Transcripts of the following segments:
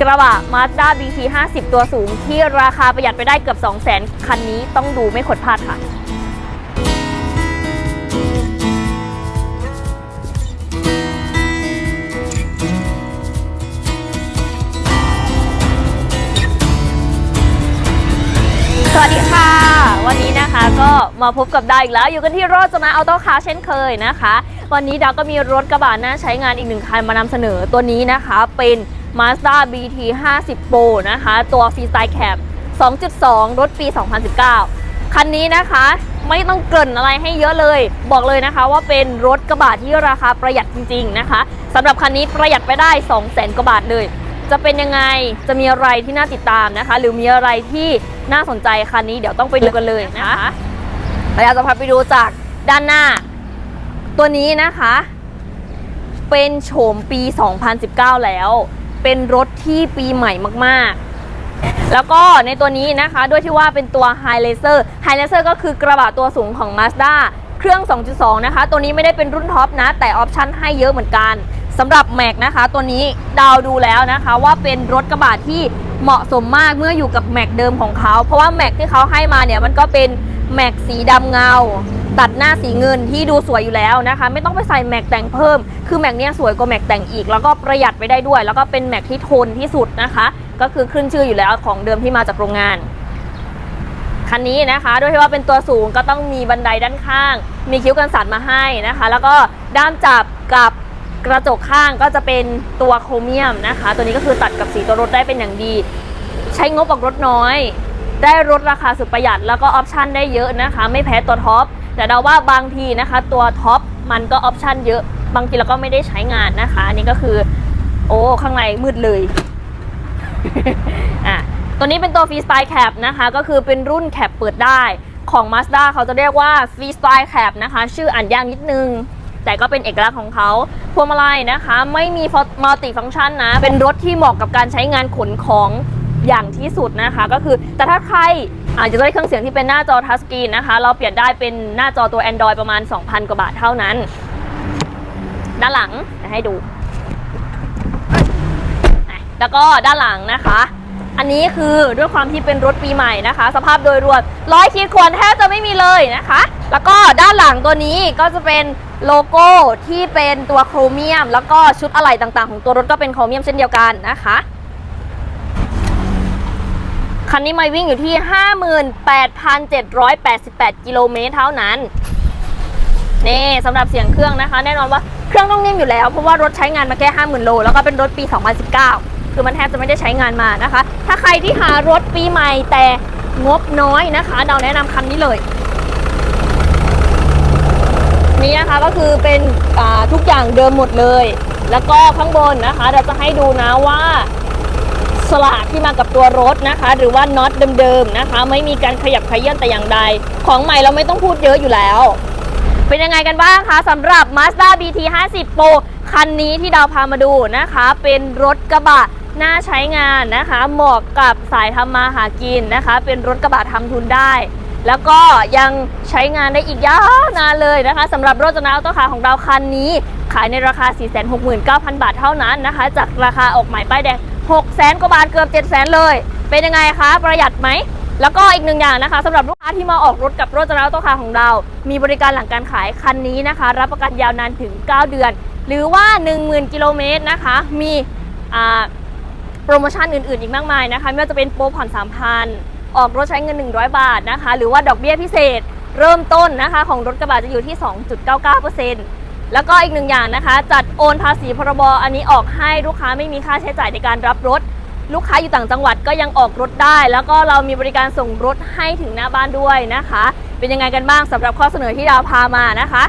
กระบะ Mazda BT 50 ตัวสูงที่ราคาประหยัดไปได้เกือบ 200,000 คันนี้ต้องดูไม่ขดพลาดค่ะสวัสดีค่ะ วันนี้นะคะก็มาพบกับดาอีกแล้ว อยู่กันที่โรจนะออโต้คาร์เช่นเคยนะคะ วันนี้ดาก็มีรถกระบะน่าใช้งานอีกหนึ่งคันมานำเสนอตัวนี้นะคะ เป็น Mazda BT 50 Pro นะคะ ตัว Freestyle Cab 2.2 รถปี 2019 คันนี้นะคะไม่ต้องเกริ่นอะไรให้เยอะเลย บอกเลยนะคะว่าเป็นรถกระบะที่ราคาประหยัดจริง ๆ นะคะสำหรับคันนี้ประหยัดไปได้ 200,000กว่าบาทเลย จะเป็นยังไงจะมีอะไรที่น่าติดตามนะคะ หรือมีอะไรที่น่าสนใจคันนี้เดี๋ยวต้องไปดูกันเลยนะคะเราจะพาไปดูจากด้านหน้า ตัวนี้นะคะ เป็นโฉมปี 2019 แล้ว เป็นรถที่ปีใหม่มากๆ แล้วก็ในตัวนี้นะคะด้วยที่ว่าเป็นตัว High Laser High Laser ก็คือกระบะตัวสูงของ Mazda เครื่อง 2.2 นะคะ ตัวนี้ไม่ได้เป็นรุ่นท็อปนะ แต่ออปชั่นให้เยอะเหมือนกันสำหรับแม็กนะคะ ตัวนี้ดาวดูแล้วนะคะ ว่าเป็นรถกระบะที่เหมาะสมมากเมื่ออยู่กับแม็กเดิมของเขา เพราะว่าแม็กที่เขาให้มาเนี่ยมันก็เป็นแม็กสีดำเงา ตัดหน้าสีเงินที่ดูสวยอยู่แล้วนะคะ ไม่ต้องไปใส่แม็กแต่งเพิ่ม คือแม็กเนี้ยสวยกว่าแม็กแต่งอีก แล้วก็ประหยัดไปได้ด้วย แล้วก็เป็นแม็กที่ทนที่สุดนะคะ ก็คือขึ้นชื่ออยู่แล้วของเดิมที่มาจากโรงงานคันนี้นะคะด้วยที่ว่าเป็นตัวสูงก็ต้องมีบันไดด้านข้าง มีคิ้วกันสั่นมาให้นะคะ แล้วก็ด้ามจับกับกระจกข้างก็จะเป็นตัวโครเมียมนะคะ ตัวนี้ก็คือตัดกับสีตัวรถได้เป็นอย่างดี ใช้งบออกรถน้อย ได้รถราคาสุดประหยัดแล้วก็ออปชั่นได้เยอะนะคะ ไม่แพ้ตัวท็อป แต่เดาว่าบางทีนะคะ ตัวท็อปมันก็ออปชันเยอะ บางทีเราก็ไม่ได้ใช้งานนะคะ อันนี้ก็คือ โอ้ข้างในมืดเลยอะตัวนี้เป็นตัว Freestyle Cab นะคะ ก็คือเป็นรุ่นแคปเปิดได้ของ Mazda เขาจะเรียกว่า Freestyle Cab นะคะ ชื่ออ่านยากนิดนึง แต่ก็เป็นเอกลักษณ์ของเขาพวงมาลัยนะคะ ไม่มีมัลติฟัง c t ชันนะ เป็นรถที่เหมาะกับการใช้งานขนของอย่างที่สุดนะคะ ก็คือแต่ถ้าใคร อาจจะได้เครื่องเสียงที่เป็นหน้าจอทัชสกรีนนะคะ เราเปลี่ยนได้เป็นหน้าจอตัว Android ประมาณ 2,000 กว่าบาทเท่านั้น ด้านหลังจะให้ดู แล้วก็ด้านหลังนะคะ อันนี้คือด้วยความที่เป็นรถปีใหม่นะคะ สภาพโดยรวมร้อยขีดข่วนแทบจะไม่มีเลยนะคะ แล้วก็ด้านหลังตัวนี้ก็จะเป็นโลโก้ที่เป็นตัวโครเมียม แล้วก็ชุดอะไหล่ต่างๆ ของตัวรถก็เป็นโครเมียมเช่นเดียวกันนะคะ คันนี้ไม่วิ่งอยู่ที่ 58,788 กิโลเมตรเท่านั้นนี่สำหรับเสียงเครื่องนะคะ แน่นอนว่าเครื่องต้องนิ่มอยู่แล้ว เพราะว่ารถใช้งานมาแค่ 50,000 โล แล้วก็เป็นรถปี 2019 คือมันแทบจะไม่ได้ใช้งานมานะคะ ถ้าใครที่หารถปีใหม่แต่งบน้อยนะคะเราแนะนำคันนี้เลย นี่นะคะก็คือเป็นทุกอย่างเดิมหมดเลย แล้วก็ข้างบนนะคะ เราจะให้ดูนะว่า สลากที่มากับตัวรถนะคะ หรือว่าน็อตเดิมๆนะคะ ไม่มีการขยับขยื่นแต่อย่างใด ของใหม่เราไม่ต้องพูดเยอะอยู่แล้ว เป็นยังไงกันบ้างคะสำหรับ Mazda BT 50 Pro คันนี้ที่ดาวพามาดูนะคะ เป็นรถกระบะน่าใช้งานนะคะ เหมาะกับสายทำมาหากินนะคะ เป็นรถกระบะทำทุนได้ แล้วก็ยังใช้งานได้อีกยาวนานเลยนะคะสำหรับรถจนาอัลโตคาของเราคันนี้ ขายในราคา 469,000 บาทเท่านั้นนะคะ จากราคาออกใหม่ป้ายแดง 600,000กว่าบาทเกือบ700,000เลย เป็นยังไงคะประหยัดไหม แล้วก็อีกหนึ่งอย่างนะคะสำหรับลูกค้าที่มาออกรถกับรถจนาอัลโตคาร์ของเรา มีบริการหลังการขายคันนี้นะคะ รับประกันยาวนานถึง 9 เดือน หรือว่า 10,000 กิโลเมตรนะคะ มีโปรโมชั่นอื่นๆ อีกมากมายนะคะไม่ว่าจะเป็นโปรผ่อน3,000 ออกรถใช้เงิน 100 บาทนะคะ หรือว่าดอกเบี้ยพิเศษ เริ่มต้นนะคะของรถกระบะจะอยู่ที่ 2.99% แล้วก็อีกหนึ่งอย่างนะคะ จัดโอนภาษีพรบอันนี้ออกให้ลูกค้าไม่มีค่าใช้จ่ายในการรับรถ ลูกค้าอยู่ต่างจังหวัดก็ยังออกรถได้ แล้วก็เรามีบริการส่งรถให้ถึงหน้าบ้านด้วยนะคะ เป็นยังไงกันบ้างสำหรับข้อเสนอที่ดาวพามานะคะ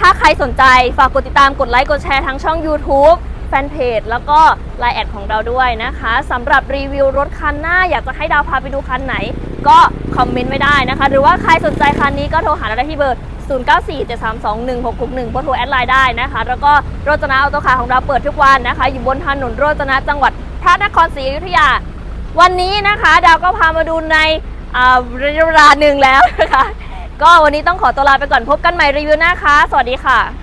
ถ้าใครสนใจฝากกดติดตามกดไลค์กดแชร์ทั้งช่อง YouTube แฟนเพจแล้วก็ Line แอดของเราด้วยนะคะสำหรับรีวิวรถคันหน้า อยากจะให้ดาวพาไปดูคันไหน ก็คอมเมนต์ไม่ได้นะคะ หรือว่าใครสนใจคันนี้ก็โทรหาเราได้ที่เบอร์ 0947321661โพสต์โทรแอดไลน์ได้นะคะ แล้วก็โรจนะอัลโตคาร์ของเราเปิดทุกวันนะคะ อยู่บนถนนโรจนะจังหวัดพระนครศรีอยุธยา วันนี้นะคะ ดาวก็พามาดูในระยะเวลาหนึ่งแล้วนะคะ ก็วันนี้ต้องขอตัวลาไปก่อนพบกันใหม่รีวิวหน้าค่ะสวัสดีค่ะ